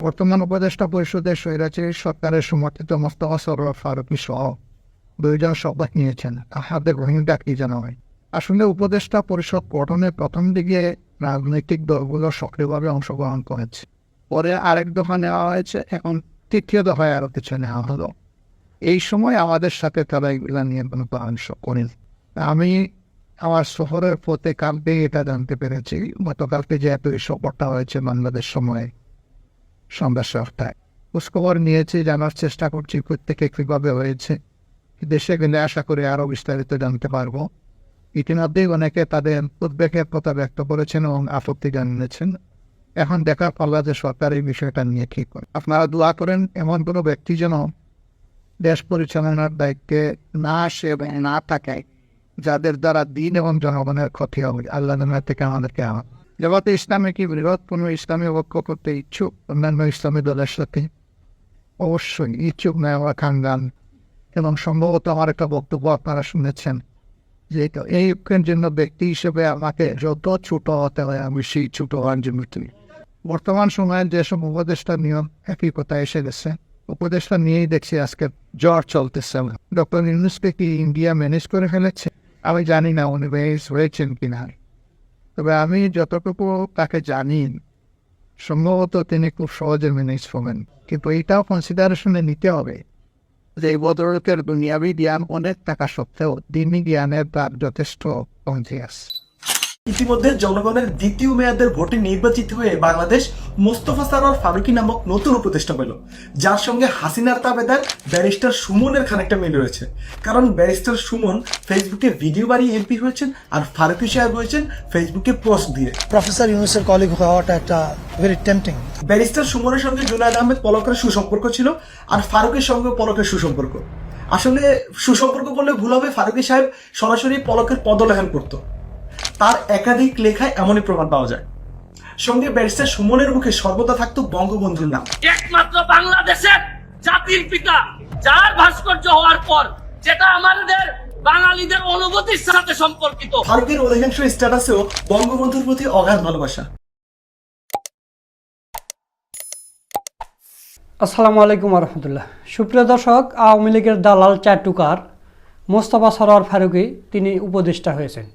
বর্তমান উপদেষ্টা পরিষদের স্বৈরাচারী সরকারের সমর্থিত মোস্তফা সরোয়ার ফারুকি সহ দুইজন শপথ নিয়েছেন। তাহাদের ভূমিকা কি জানা হয়। আসলে উপদেষ্টা পরিষদ গঠনের প্রথম দিকে রাজনৈতিক দলগুলো সক্রিয়ভাবে অংশগ্রহণ করেছে। পরে আরেক দফা নেওয়া হয়েছে, এখন তৃতীয় দফায় আরও কিছু নেওয়া হলো। এই সময় আমাদের সাথে তারা এগুলো নিয়ে কোনো পরামর্শ করেন। আমি আমার শহরের পথে কালকে এটা জানতে পেরেছি। গতকালকে যেহেতু এই সফরটা হয়েছে বাংলাদেশ সময়ে সন্ধ্যা সাতটায় খোঁজখবর নিয়েছি জানার চেষ্টা করছি প্রত্যেকে কীভাবে হয়েছে। দেশে গেলে আশা করি আরও বিস্তারিত জানতে পারব। ইতিমধ্যেই অনেকে তাদের উদ্বেগের কথা ব্যক্ত করেছেন এবং আপত্তি জানিয়েছেন। এখন দেখার পাল্লা যে সরকার এই বিষয়টা নিয়ে ঠিক করে। আপনারা দোয়া করেন, এমন কোনো ব্যক্তি যেন দেশ পরিচালনার দায়িত্বে না আসে এবং না থাকে, যাদের দ্বারা দিন এবং জনগণের ক্ষতি হবে। আল্লাহ থেকে আমাদেরকে আমার জগতে ইসলামে কি বৃহৎ কোনো ইসলামী ঐক্য করতে ইচ্ছুক অন্যান্য ইসলামী দলের সাথে অবশ্যই ইচ্ছুক নয় আমার খানদান এবং সম্ভবত আমার একটা বক্তব্য আপনারা শুনেছেন যে এই ঐক্যের জন্য ব্যক্তি হিসেবে আমাকে যত ছোট হতে হয় আমি সেই ছোট হওয়ার জন্য তুমি বর্তমান সময়ে যেসব উপদেষ্টা নিয়ম একই কথা এসে গেছে উপদেষ্টা নিয়েই দেখছি আজকে জ্বর চলতেছে ডক্টর ইউনুসকে কি ইন্ডিয়া ম্যানেজ করে ফেলেছে আমি জানি না উনি ম্যানেজ হয়েছেন কিনা তবে আমি যতটুকু তাকে জানি, সম্ভবত তিনি খুব সহজে ম্যানেজ হবেন কিন্তু এটাও কনসিডারেশনে নিতে হবে যে এই বদরতের দুনিয়াবি জ্ঞান অনেক টাকা সত্ত্বেও দিনই জ্ঞানের তার যথেষ্ট কমতে আছে। ইতিমধ্যে জনগণের দ্বিতীয় মেয়াদের ভোটে নির্বাচিত হয়ে বাংলাদেশ মোস্তফা সারোয়ার ফারুকি নামক নতুন উপদেষ্টা পেল। যার সঙ্গে হাসিনার তাবেদার ব্যারিস্টার সুমনের খানিকটা মিল রয়েছে। কারণ ব্যারিস্টার সুমন ফেসবুকে ভিডিও বানিয়ে এমপি হয়েছেন আর ফারুকি সাহেব হয়েছেন ফেসবুকে পোস্ট দিয়ে। প্রফেসর ইউনুসের কলিগ হওয়াটা একটা ভেরি টেম্পটিং ব্যারিস্টার সুমনের সঙ্গে জুনায়দ আহমেদ পলকের সুসম্পর্ক ছিল আর ফারুকের সঙ্গে পলকের সুসম্পর্ক। আসলে সুসম্পর্ক বললে ভুল হবে ফারুকি সাহেব সরাসরি পলকের পদলেখন করত। তার একাধিক লেখায় এমনই প্রমাণ পাওয়া যায়। সঙ্গে ব্যারিস্টার সুমনের মুখে সর্বদা থাকতো বঙ্গবন্ধুর নাম। একমাত্র বাংলাদেশের জাতির পিতা যার ভাস্কর্য হওয়ার পর যেটা আমাদের বাঙালিদের অনুভূতির সাথে সম্পর্কিত। ফারুকের অধিকাংশ স্ট্যাটাসেও বঙ্গবন্ধুর প্রতি অগাধ ভালোবাসা। আসসালামু আলাইকুম রহমতুল্লাহ। সুপ্রিয় দর্শক আওয়ামী লীগের দালাল চাটুকার মোস্তফা সরোয়ার ফারুকি তিনি উপদেষ্টা হয়েছেন।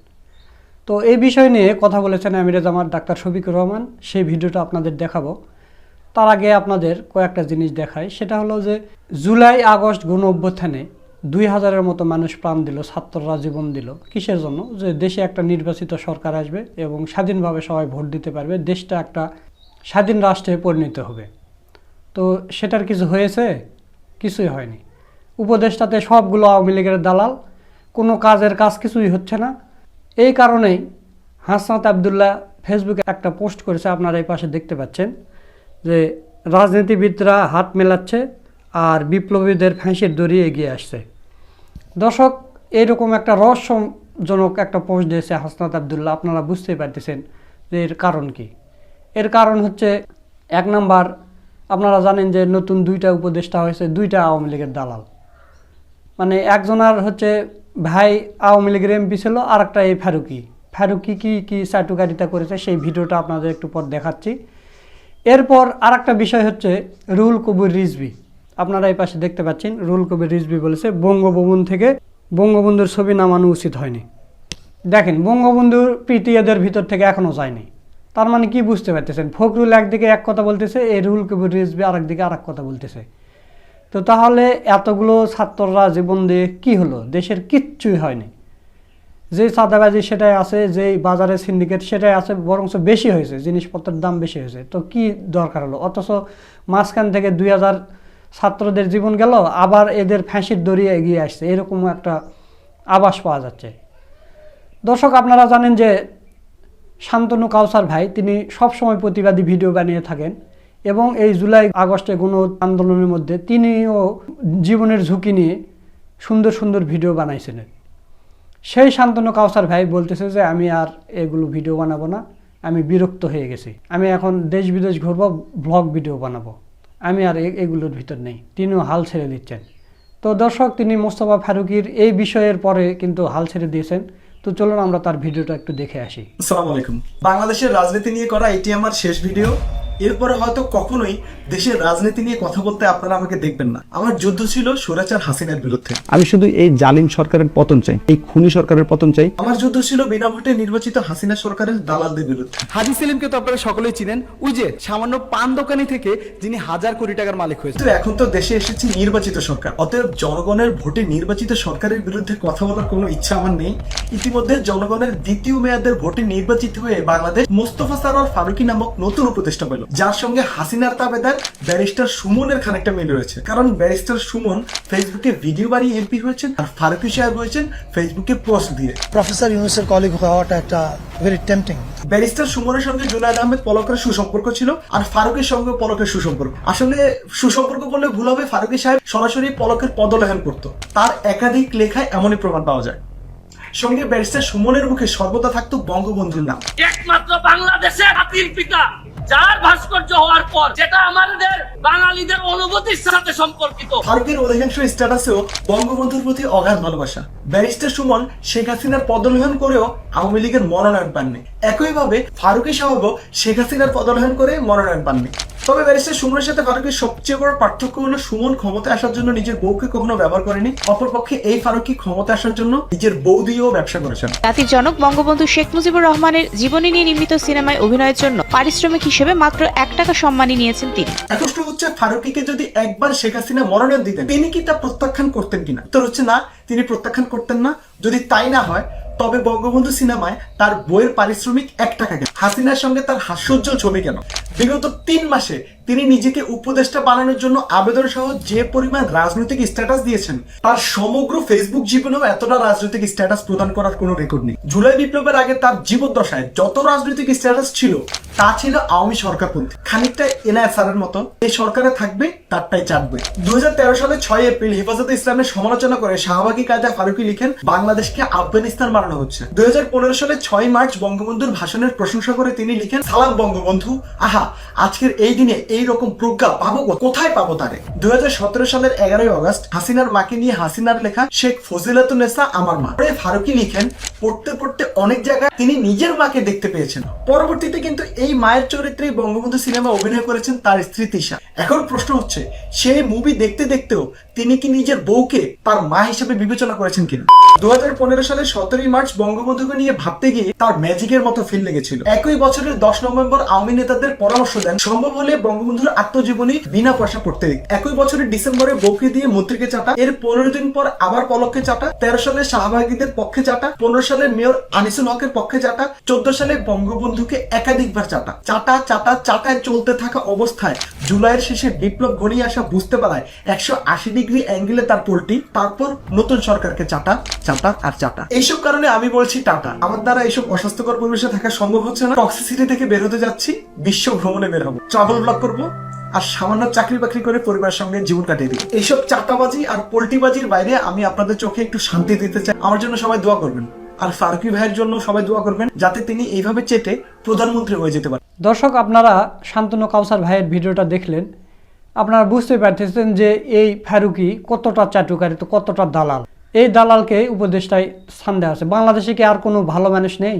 তো এই বিষয় নিয়ে কথা বলেছেন আমিরে জামাত ডাক্তার শফিকুর রহমান। সেই ভিডিওটা আপনাদের দেখাবো। তার আগে আপনাদের কয়েকটা জিনিস দেখাই। সেটা হলো যে জুলাই, আগস্ট গণ অভ্যুত্থানে দুই হাজারের মতো মানুষ প্রাণ দিল, ছাত্ররা জীবন দিল। কিসের জন্য? যে দেশে একটা নির্বাচিত সরকার আসবে এবং স্বাধীনভাবে সবাই ভোট দিতে পারবে, দেশটা একটা স্বাধীন রাষ্ট্রে পরিণত হবে। তো সেটার কিছু হয়েছে? কিছুই হয়নি। উপদেশটাতে সবগুলো আওয়ামী লীগের দালাল, কোনো কাজের কাজ কিছুই হচ্ছে না। এই কারণেই হাসনাত আবদুল্লাহ ফেসবুকে একটা পোস্ট করেছে, আপনারা এই পাশে দেখতে পাচ্ছেন, যে রাজনীতিবিদরা হাত মেলাচ্ছে আর বিপ্লবীদের ফাঁসির দড়ি এগিয়ে আসছে। দর্শক এরকম একটা রহস্যজনক একটা পোস্ট দিয়েছে হাসনাত আবদুল্লাহ, আপনারা বুঝতেই পারতেছেন যে এর কারণ কি। এর কারণ হচ্ছে, এক নাম্বার, আপনারা জানেন যে নতুন দুইটা উপদেষ্টা হয়েছে, দুইটা আওয়ামী লীগের দালাল। মানে একজনার হচ্ছে ভাই, আওয়ামী লীগের এমপি ছিল আর একটা এই ফারুকি। ফারুকি কি কি চাটুকারিতা করেছে সেই ভিডিওটা আপনাদের একটু পর দেখাচ্ছি। এরপর আর একটা বিষয় হচ্ছে রুল কবির রিজবি আপনারা এই পাশে দেখতে পাচ্ছেন রুল কবির রিজবি বলেছে বঙ্গভবন থেকে বঙ্গবন্ধুর ছবি নামানো উচিত হয়নি। দেখেন, বঙ্গবন্ধুর প্রীতি এদের ভিতর থেকে এখনও যায়নি। তার মানে কি বুঝতে পারতেছেন? ফখরুল একদিকে এক কথা বলতেছে, এই রুল কবির রিজবি আরেক দিকে আর এক কথা বলতেছে। তো তাহলে এতগুলো ছাত্ররা জীবন দিয়ে কি হলো? দেশের কিচ্ছুই হয়নি। যে চাঁদাবাজি সেটাই আছে যে বাজারে সিন্ডিকেট সেটাই আছে, বরঞ্চ বেশি হয়েছে, জিনিসপত্রের দাম বেশি হয়েছে। তো কি দরকার হলো? অথচ মাঝখান থেকে দুই হাজার ছাত্রদের জীবন গেল, আবার এদের ফাঁসির দড়িয়ে এগিয়ে আসছে। এরকম একটা আভাস পাওয়া যাচ্ছে। দর্শক, আপনারা জানেন যে শান্তনু কাউসার ভাই, তিনি সবসময় প্রতিবাদী ভিডিও বানিয়ে থাকেন। এবং এই জুলাই আগস্টে গণ আন্দোলনের মধ্যে তিনিও জীবনের ঝুঁকি নিয়ে সুন্দর সুন্দর ভিডিও বানাইছিলেন। সেই শান্তনু কাউসার ভাই বলতেছে যে, আমি আর এগুলো ভিডিও বানাবো না, আমি বিরক্ত হয়ে গেছি। আমি এখন দেশ বিদেশ ঘুরবো, ব্লগ ভিডিও বানাবো। আমি আর এগুলোর ভিতর নেই। তিনিও হাল ছেড়ে দিচ্ছেন। তো দর্শক, তিনি মোস্তফা ফারুকির এই বিষয়ের পরে কিন্তু হাল ছেড়ে দিয়েছেন। তো চলুন আমরা তার ভিডিওটা একটু দেখে আসি। আসসালামু আলাইকুম। বাংলাদেশের রাজনীতি নিয়ে করা এটি আমার শেষ ভিডিও। এরপরে হয়তো কখনোই দেশের রাজনীতি নিয়ে কথা বলতে আপনারা আমাকে দেখবেন না। আমার যুদ্ধ ছিল স্বৈরাচার হাসিনার বিরুদ্ধে। আমি শুধু এই জালিম সরকারের পতন চাই এই খুনি সরকারের পতন চাই। আমার যুদ্ধ ছিল বিনা ভোটে নির্বাচিত হাসিনা সরকারের দালালদের বিরুদ্ধে। হাজি সেলিমকে তো আপনারা সকলেই চিনেন। ওই যে সামান্য পান দোকানি থেকে যিনি হাজার কোটি টাকার মালিক হয়েছে কিন্তু এখন তো দেশে এসেছে নির্বাচিত সরকার। অতএব জনগণের ভোটে নির্বাচিত সরকারের বিরুদ্ধে কথা বলার কোনো ইচ্ছা আমার নেই। ইতিমধ্যে জনগণের দ্বিতীয় মেয়াদের ভোটে নির্বাচিত হয়ে বাংলাদেশ মোস্তফা সারোয়ার ফারুকি নামক নতুন উপদেষ্টা পেল। যার সঙ্গে হাসিনার তাবেদার ব্যারিস্টার সুমনের খানিকটা মিল রয়েছে। কারণ ব্যারিস্টার সুমন ফেসবুকে ভিডিও বাড়িয়ে এমপি হয়েছেন আর ফারুকি সাহেব হয়েছেন ফেসবুকে পোস্ট দিয়ে। প্রফেসর ইউনুসের কলিগ হওয়াটা একটা ভেরি টেম্পটিং ব্যারিস্টার সুমনের সঙ্গে জুনায়দ আহমেদ পলকের সুসম্পর্ক ছিল আর ফারুকের সঙ্গে পলকের সুসম্পর্ক। আসলে সুসম্পর্ক বললে ভুল হবে ফারুকি সাহেব সরাসরি পলকের পদলেহন করত। তার একাধিক লেখায় এমনই প্রমাণ পাওয়া যায়। সঙ্গে ব্যারিস্টার সুমনের মুখে সর্বদা থাকতো বঙ্গবন্ধুর নাম। একমাত্র বাংলাদেশের জাতির পিতা। যার ভাস্কর্য হওয়ার পর যেটা আমাদের বাঙালিদের অনুভূতির সাথে সম্পর্কিত। ভারতের অধিকাংশ স্ট্যাটাসেও বঙ্গবন্ধুর প্রতি অগাধ ভালোবাসা। ব্যারিস্টার সুমন শেখ হাসিনার পদলোহন করেও আওয়ামী লীগের মনোনয়ন পাননি। একইভাবে ফারুকি সাহেবও শেখ হাসিনার পদলোহন করে মনোনয়ন পাননি। তবে ব্যারিস্টার সুমনের সাথে ফারুকের সবচেয়ে বড় পার্থক্য হলো সুমন ক্ষমতায় আসার জন্য নিজের বউকে কখনো ব্যবহার করেনি। অপরপক্ষে এই ফারুকি ক্ষমতা আসার জন্য নিজের বউ দিয়েও ব্যবসা করেছেন। জাতির জনক বঙ্গবন্ধু শেখ মুজিবুর রহমানের জীবনী নিয়ে নির্মিত সিনেমায় অভিনয়ের জন্য পারিশ্রমিক হিসেবে মাত্র এক টাকা সম্মানই নিয়েছেন তিনি। প্রশ্ন হচ্ছে ফারুকিকে যদি একবার শেখ হাসিনা মনোনয়ন দিতেন তিনি কি তা প্রত্যাখ্যান করতেন কিনা? উত্তর হচ্ছে না তিনি প্রত্যাখ্যান করতেন না। যদি তাই না হয় তবে বঙ্গবন্ধু সিনেমায় তার বইয়ের পারিশ্রমিক এক টাকা হাসিনার সঙ্গে তার হাস্যোজ্জ্বল ছবি কেন? বিগত তিন মাসে তিনি নিজেকে উপদেষ্টা বানানোর জন্য আবেদন সহ যে পরিমাণ রাজনৈতিক স্ট্যাটাস দিয়েছেন, তার সমগ্র ফেসবুক জীবনেও এতটা রাজনৈতিক স্ট্যাটাস প্রদান করার কোনো রেকর্ড নেই। জুলাই বিপ্লবের আগে তার জীবদ্দশায় যত রাজনৈতিক স্ট্যাটাস ছিল, তা ছিল আওয়ামী সরকারপন্থী। খানিকটা এনআইএ স্যারের মতো। এই সরকারে থাকবে, তারটাই চাটবে। দু সালে ছয় এপ্রিল হেফাজতে ইসলামের সমালোচনা করে শাহবাগী কাজা ফারুকি লিখেন, বাংলাদেশকে আফগানিস্তান বানানো হচ্ছে। দুই হাজার পনেরো সালে ছয় মার্চ বঙ্গবন্ধুর ভাষণের প্রশংসা করে তিনি লিখেন, সালাম বঙ্গবন্ধু, আহা, আজকের এই দিনে এই রকম প্রজ্ঞা পাবো কোথায় পাবো তারে? দুই সালের এগারোই আগস্ট হাসিনার মাকে নিয়ে হাসিনার লেখা শেখ ফজিলাতুন্নেসা আমার মা। পরে ফারুকি লিখেন, পড়তে পড়তে অনেক জায়গায় তিনি নিজের মাকে দেখতে পেয়েছেন। পরবর্তীতে কিন্তু এই মায়ের চরিত্রে বঙ্গবন্ধু সিনেমা অভিনয় করেছেন তার স্ত্রী তিশা এখন প্রশ্ন হচ্ছে, সেই মুভি দেখতে দেখতেও তিনি কি নিজের বউকে তার মা হিসেবে বিবেচনা করেছেন কিনা? দু সালের সতেরোই মার্চ বঙ্গবন্ধুকে নিয়ে ভাবতে গিয়ে তার ম্যাজিকের মতো ফিল লেগেছিল। একই বছরের দশ নভেম্বর আওয়ামী নেতাদের পরামর্শ দেন, সম্ভব হলে বঙ্গবন্ধুর আত্মজীবনী বিনা পয়সা পড়তে। একই বছরের ডিসেম্বরে বউকে দিয়ে মন্ত্রীকে চাটা, এর পনেরো দিন পর আবার পলককে চাটা, তেরো সালে শাহবাগীদের পক্ষে চাটা, পনেরো সালে মেয়র আনিসুল হকের পক্ষে চাটা, চোদ্দ সালে বঙ্গবন্ধুকে একাধিকবার চাটা। চাটা চাটা, চাটায় চলতে থাকা অবস্থায় জুলাইয়ের শেষে বিপ্লব ঘনিয়ে আসা বুঝতে পারায় একশো আশি অ্যাঙ্গেলে তার পোলটি তারপর নতুন সরকারকে চাটা চাটা আর চাটা। এইসব কারণে আমি বলছি টাটা। আমার দ্বারা এইসব অস্বাস্থ্যকর পরিবেশে থাকা সম্ভব হচ্ছে না। টক্সিসিটি থেকে বের হতে যাচ্ছি, বিশ্ব ভ্রমণে বের হব। ট্রাভেল ব্লগ করব আর সামান্য চাকরি বাকরি করে পরিবারের সঙ্গে জীবন কাটিয়ে দিই এইসব চাটাবাজি আর পোল্টিবাজির বাইরে আমি আপনাদের চোখে একটু শান্তি দিতে চাই। আমার জন্য সবাই দোয়া করবেন। আর ফারুকি ভাইয়ের জন্য সবাই দোয়া করবেন যাতে তিনি এইভাবে চেটে প্রধানমন্ত্রী হয়ে যেতে পারেন। দর্শক, আপনারা শান্তনু কাউসার ভাইয়ের ভিডিওটা দেখলেন। আপনারা বুঝতে পারতেছেন যে এই ফারুকি কতটা চাটুকারি, তো কতটা দালাল। এই দালালকে উপদেষ্টায় দেওয়া আছে। বাংলাদেশে কি আর কোনো ভালো মানুষ নেই?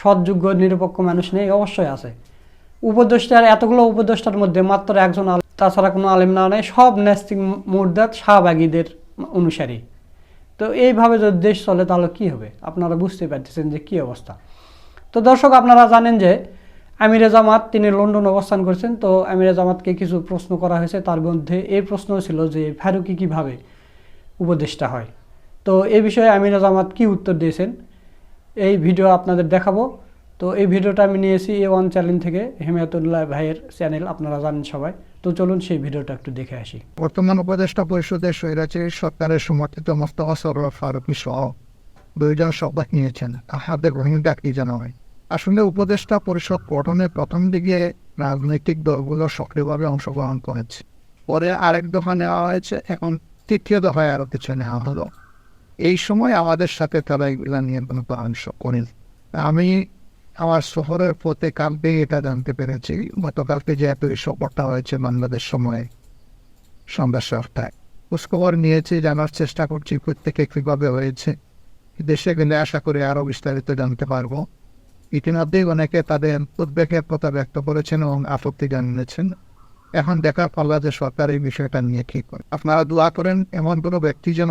সৎযোগ্য, নিরপেক্ষ মানুষ নেই? অবশ্যই আছে। উপদেষ্টার, এতগুলো উপদেষ্টার মধ্যে মাত্র একজন তাছাড়া কোনো আলেম না নেই। সব ন্যাস্তিক মুরদাত শাহবাগীদের অনুসারী। তো এইভাবে যদি দেশ চলে, তাহলে কি হবে? আপনারা বুঝতে পারতেছেন যে কি অবস্থা। তো দর্শক, আপনারা জানেন যে আমিরে জামাত, তিনি লন্ডন অবস্থান করছেন, তো আমিরে জামাতকে কিছু প্রশ্ন করা হয়েছে, তার মধ্যে এই প্রশ্ন ছিল যে ফারুকি কীভাবে উপদেষ্টা হয়? তো এই বিষয়ে আমিরে জামাত কি উত্তর দিয়েছেন? এই ভিডিও আপনাদের দেখাবো। তো এই ভিডিওটা আমি নিয়েছি এ ওয়ান চ্যানেল থেকে, হেমায়তুল্লাহ ভাইয়ের চ্যানেল, আপনারা জানেন সবাই। তো চলুন সেই ভিডিওটা একটু দেখে আসি। বর্তমান উপদেষ্টা পরিষদের স্বৈরাচারী সরকারের সমর্থিত মোস্তফা সরোয়ার ফারুকি সহ দুইজন শপথ নিয়েছেন। তাহাদের রোহিঙ্গা কি জানা হয়? আসলে উপদেষ্টা পরিষদ গঠনের প্রথম দিকে রাজনৈতিক দলগুলো সক্রিয়ভাবে অংশগ্রহণ করেছে। পরে আরেক দফা নেওয়া হয়েছে, এখন তৃতীয় দফায় আরও কিছু নেওয়া হলো। এই সময় আমাদের সাথে তারা এগুলা নিয়ে কোনো পরামর্শ করেন। আমি আমার শহরের পথে কালকে এটা জানতে পেরেছি, গতকালকে যেহেতু এই সফরটা হয়েছে বাংলাদেশ সময়ে সন্ধ্যা সাতটায়। খোঁজখবর নিয়েছি, জানার চেষ্টা করছি প্রত্যেকে কীভাবে হয়েছে। দেশে গেলে আশা করি আরও বিস্তারিত জানতে পারব। ইতিমধ্যেই অনেকে তাদের উদ্বেগের কথা ব্যক্ত করেছেন এবং আপত্তি জানিয়েছেন। এখন দেখার পাল্লা যে সরকার এই বিষয়টা নিয়ে কি করে। আপনারা দোয়া করেন, এমন কোনো ব্যক্তি যেন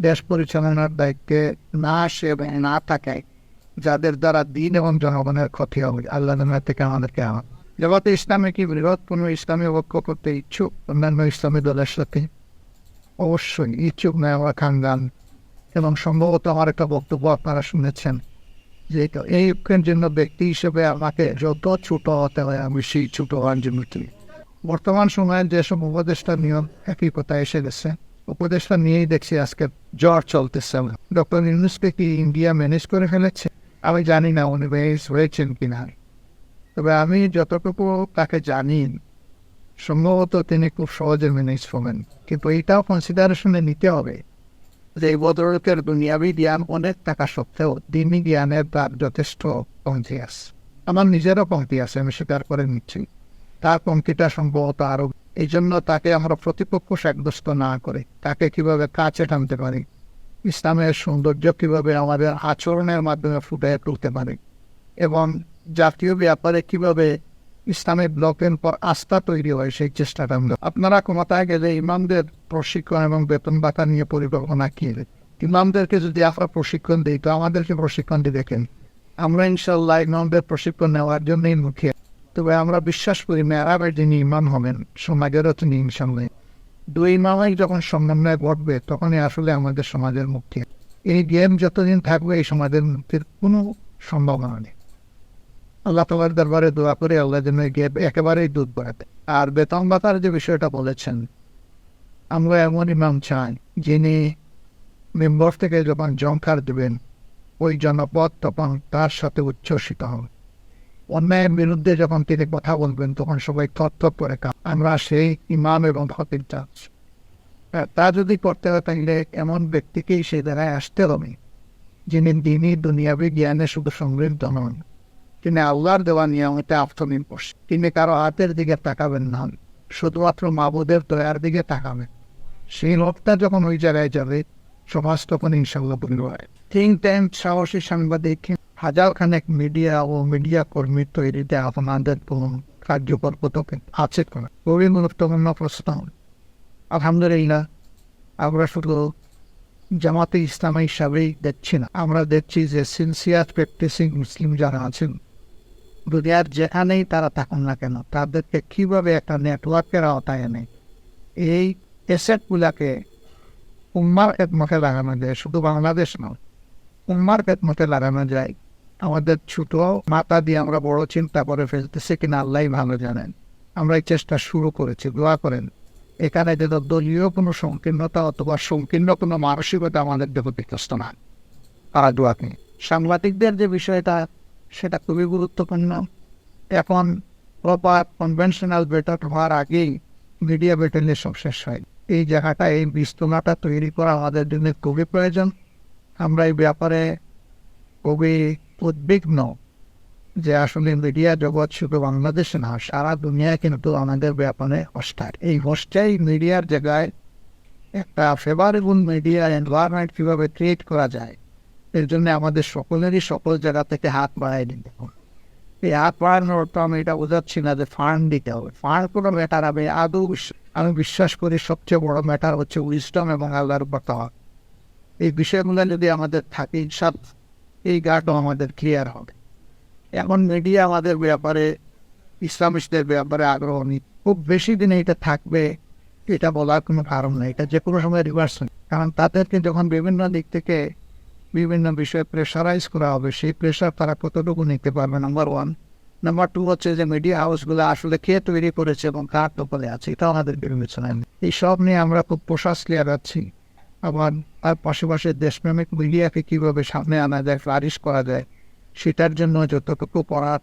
দেশ পরিচালনার দায়িত্বে না আসে এবং না থাকে যাদের দ্বারা দিন এবং জনগণের ক্ষতি হবে। আল্লাহ থেকে আমাদেরকে আমার জগতে ইসলামে কি বৃহৎ কোনো ইসলামী ঐক্য করতে ইচ্ছুক? অন্যান্য ইসলামী দলের সাথে অবশ্যই ইচ্ছুক নেওয়া খানদান। এবং সম্ভবত আমার একটা বক্তব্য আপনারা শুনেছেন। যে এই জন্য ব্যক্তি হিসেবে আমাকে যত ছোট হতে হয় আমি সেই ছোট হওয়ার জন্য তৈরি। বর্তমান সময়ে যেসব উপদেষ্টা নিয়ম একই কথা এসে গেছে উপদেষ্টা নিয়েই দেখছি আজকে জ্বর চলতেছে ডক্টর ইউনুসকে কি ইন্ডিয়া ম্যানেজ করে ফেলেছে আমি জানি না উনি ম্যানেজ হয়েছেন কিনা তবে আমি যতটুকু তাকে জানি সম্ভবত তিনি খুব সহজে ম্যানেজ করবেন কিন্তু এইটাও কনসিডারেশনে নিতে হবে যে এই ভদ্রলোকের দুনিয়াবি জ্ঞান অনেক টাকা সত্ত্বেও দিনই জ্ঞানের তার যথেষ্ট কমতি আছে। আমার নিজেরও কমতি আছে, আমি স্বীকার করে নিচ্ছি। তার কমতিটা সম্ভবত আরও এই জন্য তাকে আমরা প্রতিপক্ষ সাব্যস্ত না করে তাকে কীভাবে কাছে টানতে পারি, ইসলামের সৌন্দর্য কীভাবে আমাদের আচরণের মাধ্যমে ফুটে তুলতে পারি, এবং জাতীয় ব্যাপারে কীভাবে ইসলামের ব্লকের পর আস্থা তৈরি হয় সেই চেষ্টাটা আমরা আপনারা ক্ষমতায় গেলে ইমামদের প্রশিক্ষণ এবং বেতন ভাতা নিয়ে পরিকল্পনা কি? ইমামদেরকে যদি আপনারা প্রশিক্ষণ দিই, তো আমাদেরকে প্রশিক্ষণ দিয়ে দেখেন। আমরা ইনশাল্লাহ ইমামদের প্রশিক্ষণ নেওয়ার জন্যই মুখে। তবে আমরা বিশ্বাস করি মেয়ারাবের যিনি ইমাম হবেন, সমাজেরও তিনি ইনশাল্লাহ দুই ইমামাই যখন সমন্বয় ঘটবে তখনই আসলে আমাদের সমাজের মুক্তি এই গেম যতদিন থাকবে, এই সমাজের মুক্তির কোনো সম্ভাবনা নেই। আল্লাহ তোমার দরবারে দোয়া করে আল্লাহ যেন একেবারেই দূর করাতে আর বেতন ভাতার যে বিষয়টা বলেছেন, আমরা এমন ইমাম চাই যিনি মেম্বার থেকে যখন জংকার দেবেন, ওই জনপদ তখন তার সাথে উচ্ছ্বসিত হবে। অন্যায়ের বিরুদ্ধে যখন তিনি কথা বলবেন, তখন সবাই তথ্য করে কাঁপ। আমরা সেই ইমাম এবং ফকির চাচ্ছি। তা যদি করতে হয় তাহলে এমন ব্যক্তিকেই সেই জায়গায় আসতে হবে, যিনি দিনই দুনিয়াবি জ্ঞানে শুধু সমৃদ্ধ নন। তিনি আল্লাহর দেওয়া নিয়মিত আত্মনির্ভর তিনি কারও হাতের দিকে তাকাবেন না। শুধুমাত্র মাবুদের দয়ার দিকে তাকাবেন। সেই লোকটা যখন ওই জায়গায় যাবে সমাজ তখন ইনশাল্লাহ বলল হয়। থিঙ্ক ট্যাঙ্ক সাহসী সাংবাদিক হাজার খানেক মিডিয়া ও মিডিয়া কর্মী তৈরিতে আপনাদের কোন কার্যকর পদক্ষেপ আছে কিনা? খুবই গুরুত্বপূর্ণ প্রশ্ন। আলহামদুলিল্লাহ, আমরা শুধু জামাতে ইসলামী হিসাবেই দেখছি না। আমরা দেখছি যে সিনসিয়ার প্র্যাকটিসিং মুসলিম যারা আছেন দুনিয়ার যেখানেই তারা থাকুন না কেন, তাদেরকে কীভাবে একটা নেটওয়ার্কের আওতায় এনে এই এসেটগুলাকে উম্মার খেদমতে লাগানো যায়, শুধু বাংলাদেশ নয়, উম্মার খেদমতে লাগানো যায়। আমাদের ছোট মাথা দিয়ে আমরা বড় চিন্তা করে ফেলতেছি কিনা আল্লাহ ভালো জানেন। আমরা এই চেষ্টা শুরু করেছি, দোয়া করেন। এখানে যেন দলীয় কোনো সংকীর্ণতা অথবা সংকীর্ণ কোনো মানসিকতা আমাদের দেহ বিধ্বস্ত না তারা দোয়া সাংবাদিকদের যে বিষয়টা সেটা খুবই গুরুত্বপূর্ণ। এখন প্রপার কনভেনশনাল বেটার হওয়ার আগেই মিডিয়া বেটেলে সব শেষ হয়। এই জায়গাটা, এই বিস্তৃণাটা তৈরি করা আমাদের জন্য খুবই প্রয়োজন। আমরা এই ব্যাপারে খুবই উদ্বিগ্ন যে আসলে মিডিয়া জগৎ শুধু বাংলাদেশে না, সারা দুনিয়ায় কিন্তু আমাদের ব্যাপারে হস্টার এই হস্টাই মিডিয়ার জায়গায় একটা ফেভারেবল মিডিয়া এনভায়রনমেন্ট কীভাবে ক্রিয়েট করা যায় এর জন্য আমাদের সকলেরই সকল জায়গা থেকে হাত বাড়াই দিতে হবে। এই হাত বাড়ানোর অর্থ আমি এটা বোঝাচ্ছি না যে ফান্ড দিতে হবে। ফান্ড কোনো ম্যাটার আমি আদৌ আমি বিশ্বাস করি সবচেয়ে বড় ম্যাটার হচ্ছে উইস্টম এবং আল্লাহর তাওয়া। এই বিষয়গুলো যদি আমাদের থাকে সব এই গার্ডও আমাদের ক্লিয়ার হবে। এখন মিডিয়া আমাদের ব্যাপারে ইসলামিস্টদের ব্যাপারে আগ্রহ নেই। খুব বেশি দিনে এটা থাকবে, এটা বলার কোনো কারণ নেই। এটা যে কোনো সময় রিভার্স কারণ তাদেরকে যখন বিভিন্ন দিক থেকে বিভিন্ন বিষয়ে প্রেশারাইজ করা হবে। সেই প্রেশার তারা কতটুকু নিতে পারবে নাম্বার ওয়ান নাম্বার টু হচ্ছে যে মিডিয়া হাউসগুলো আসলে কে তৈরি করেছে এবং কার দখলে আছে, এটা আমাদের বিবেচনায় এই সব নিয়ে আমরা খুব প্রশাসলি আগাচ্ছি আবার তার পাশাপাশি দেশপ্রেমিক মিডিয়াকে কীভাবে সামনে আনা যায় ফ্লারিশ করা যায়, সেটার জন্য যতটুকু পড়ার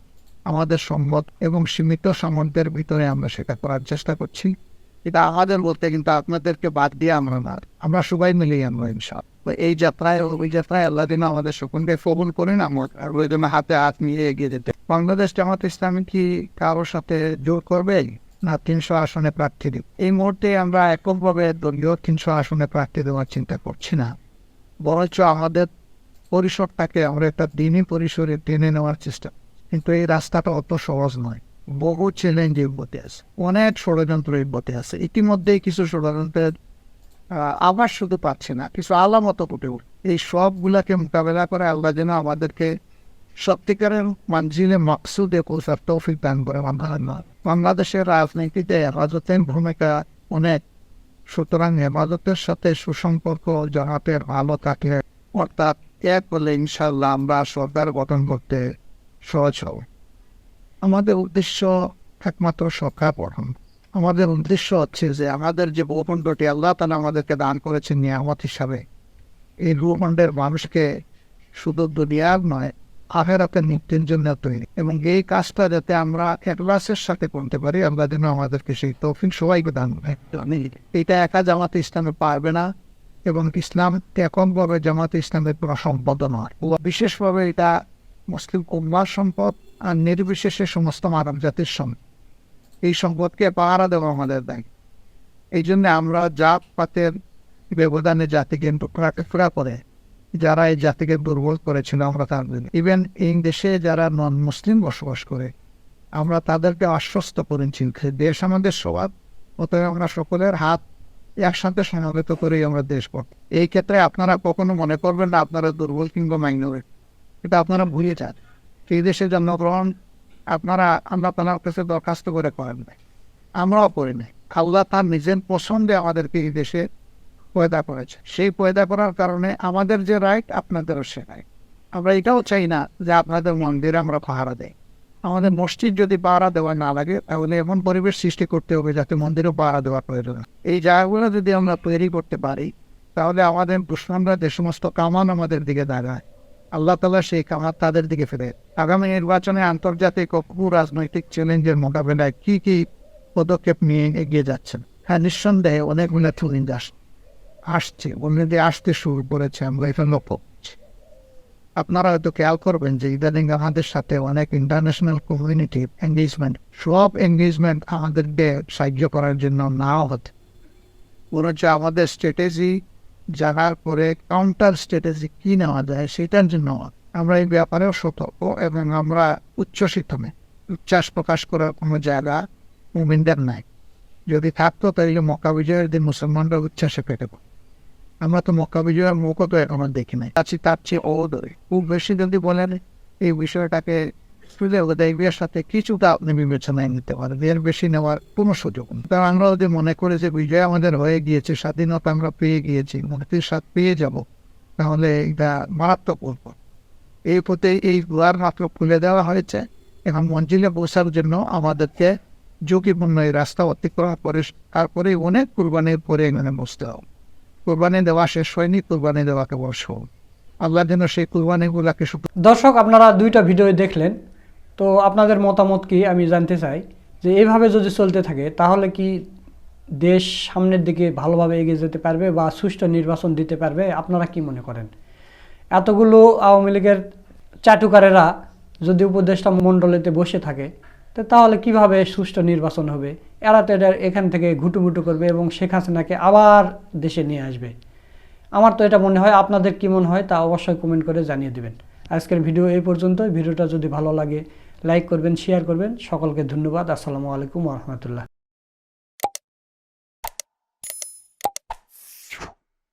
আমাদের সম্মত এবং সীমিত সামর্থ্যের ভিতরে আমরা সেটা করার চেষ্টা করছি। এটা আমাদের বলতে কিন্তু আপনাদেরকে বাদ দিয়ে আমরা না। আমরা সবাই মিলেই আমরা ইনশাল এই যাত্রায়, ওই যাত্রায় আল্লাহ দিন আমাদের সকলকে কবুল করেন, আমার আর ওই জন্য হাতে হাত নিয়ে এগিয়ে যেতে। বাংলাদেশ জামাত ইসলামী কি কারোর সাথে জোর করবে? না, তিনশো আসনে প্রার্থী দিব। এই মুহূর্তে আমরা এককভাবে দলীয় তিনশো আসনে প্রার্থী দেওয়ার চিন্তা করছি না। বরঞ্চ আমাদের পরিসরটাকে আমরা একটা দিনই পরিসরে টেনে নেওয়ার চেষ্টা। কিন্তু এই রাস্তাটা অত সহজ নয়। বহু চ্যালেঞ্জ এর মধ্যে আছে, অনেক ষড়যন্ত্র মধ্যে আছে। ইতিমধ্যেই কিছু ষড়যন্ত্রের আবার শুধু পাচ্ছে না, কিছু আলামত ফুটে এই সবগুলাকে মোকাবেলা করে আল্লাহ যেন আমাদেরকে সত্যিকারের মানজিলে মাকসুদে পৌঁছার তৌফিক দান করে বাংলাদেশের রাজনীতিতে হেফাজতের ভূমিকা অনেক। সুতরাং হেফাজতের সাথে সুসম্পর্ক জনাতে ভালো থাকে অর্থাৎ এক বলে ইনশাল্লাহ আমরা সরকার গঠন করতে সহজ হব। আমাদের উদ্দেশ্য একমাত্র সরকার গঠন আমাদের উদ্দেশ্য হচ্ছে যে আমাদের যে ভূখণ্ডটি আল্লাহ তালা আমাদেরকে দান করেছেন নিয়ামত হিসাবে এই ভূখণ্ডের মানুষকে শুধু দুনিয়ার নয় আখেরাতের মুক্তির জন্য তৈরি। এবং এই কাজটা যাতে আমরা একলাসের সাথে করতে পারি আমরা যেন আমাদেরকে সেই তৌফিক সবাইকে দান করে। এটা একা জামাতে ইসলামে পারবে না এবং ইসলাম এককভাবে জামাতে ইসলামের কোনো সম্পদ নয়। বিশেষভাবে এটা মুসলিম উম্মার সম্পদ আর নির্বিশেষে সমস্ত মানব জাতির সম্পদ এই সম্পদকে পাহারা দেওয়া আমাদের দায়িত্ব এই জন্য আমরা জাত পাতের ব্যবধানে জাতিকে টুকরা করে, যারা এই জাতিকে দুর্বল করেছিল আমরা তাদের ইভেন এই দেশে যারা নন মুসলিম বসবাস করে, আমরা তাদেরকে আশ্বস্ত করেছি দেশ আমাদের স্বভাব অতএব আমরা সকলের হাত একসাথে সমবেত করেই আমরা দেশ পড়ি এই ক্ষেত্রে আপনারা কখনো মনে করবেন না আপনারা দুর্বল কিংবা মাইনরিট এটা আপনারা ভুলে যান। এই দেশে জন্মগ্রহণ আপনারা, আমরা তার কাছে দরখাস্ত করে করেন নাই। আমরাও করি নাই। আল্লাহ তার নিজের পছন্দে আমাদেরকে এই দেশে পয়দা করেছে। সেই পয়দা করার কারণে আমাদের যে রাইট আপনাদেরও সে রাইট আমরা এটাও চাই না যে আপনাদের মন্দিরে আমরা পাহারা দেই। আমাদের মসজিদ যদি পাহারা দেওয়া না লাগে, তাহলে এমন পরিবেশ সৃষ্টি করতে হবে যাতে মন্দিরও পাহারা দেওয়ার প্রয়োজন এই জায়গাগুলো যদি আমরা তৈরি করতে পারি, তাহলে আমাদের দুশ্মনরা যে সমস্ত কামান আমাদের দিকে দাঁড়ায়। আল্লাহ তালা সেই কামান তাদের দিকে ফেরে আগামী নির্বাচনে আন্তর্জাতিক ও রাজনৈতিক চ্যালেঞ্জের মোকাবেলায় কি কি পদক্ষেপ নিয়ে এগিয়ে যাচ্ছেন? হ্যাঁ নিঃসন্দেহে অনেকগুলো চ্যালেঞ্জ আসছে। আসছে অলরেডি আসতে শুরু করেছে, আমরা এটা লক্ষ্য করছি। আপনারা হয়তো খেয়াল করবেন যে ইদানিং আমাদের সাথে অনেক ইন্টারন্যাশনাল কমিউনিটি এঙ্গেজমেন্ট সব এঙ্গেজমেন্ট আমাদেরকে সাহায্য করার জন্য নাও হতে বরঞ্চ আমাদের স্ট্র্যাটেজি জানার পরে কাউন্টার স্ট্র্যাটেজি কি নেওয়া যায় সেটার জন্য আমরা এই ব্যাপারেও সতর্ক এবং আমরা নই উচ্ছ্বাস প্রকাশ করার কোনো জায়গা মুমিনদের নাই। যদি থাকতো তাহলে মক্কা বিজয়ের দিন মুসলমানরা উচ্ছ্বাসে পেটে। আমরা তো মক্কা বিজয়ের মুখও তো এখনও দেখি নাই। তার চেয়ে দরে খুব বেশি যদি বলেন এই বিষয়টাকে সাথে কিছুটা আপনি বিবেচনায় নিতে পারেন বেশি নেওয়ার কোনো সুযোগ নেই। আমরা যদি মনে যে বিজয় আমাদের হয়ে গিয়েছে, স্বাধীনতা আমরা পেয়ে গিয়েছি, মুক্তির স্বাদ পেয়ে যাব, তাহলে এটা মারাত্মক এই পথে এই মাত্র খুলে দেওয়া হয়েছে। এখন মঞ্জিলে বসার জন্য আমাদেরকে ঝুঁকিপূর্ণ এই রাস্তা অতিক্রম করে তারপরে অনেক কুরবানির পরে এখানে বসতে হবে। কুরবানি দেওয়া শেষ হয়নি, কুরবানি দেওয়াকে বসো আল্লাহ যেন সেই কুরবানিগুলাকে দর্শক, আপনারা দুইটা ভিডিও দেখলেন। তো আপনাদের মতামত কি আমি জানতে চাই যে এইভাবে যদি চলতে থাকে, তাহলে কি দেশ সামনের দিকে ভালোভাবে এগিয়ে যেতে পারবে বা সুষ্ঠু নির্বাচন দিতে পারবে? আপনারা কি মনে করেন? এতগুলো আওয়ামী লীগের চাটুকারেরা যদি উপদেষ্টা মণ্ডলীতে বসে থাকে, তো তাহলে কীভাবে সুষ্ঠু নির্বাচন হবে? এরা তো এটা এখান থেকে ঘুটুমুটু করবে এবং শেখ হাসিনাকে আবার দেশে নিয়ে আসবে। আমার তো এটা মনে হয়, আপনাদের কি মনে হয় তা অবশ্যই কমেন্ট করে জানিয়ে দিবেন। আজকের ভিডিও এই পর্যন্ত ভিডিওটা যদি ভালো লাগে লাইক করবেন শেয়ার করবেন। সকলকে ধন্যবাদ। আসসালামু আলাইকুম রহমতুল্লাহ।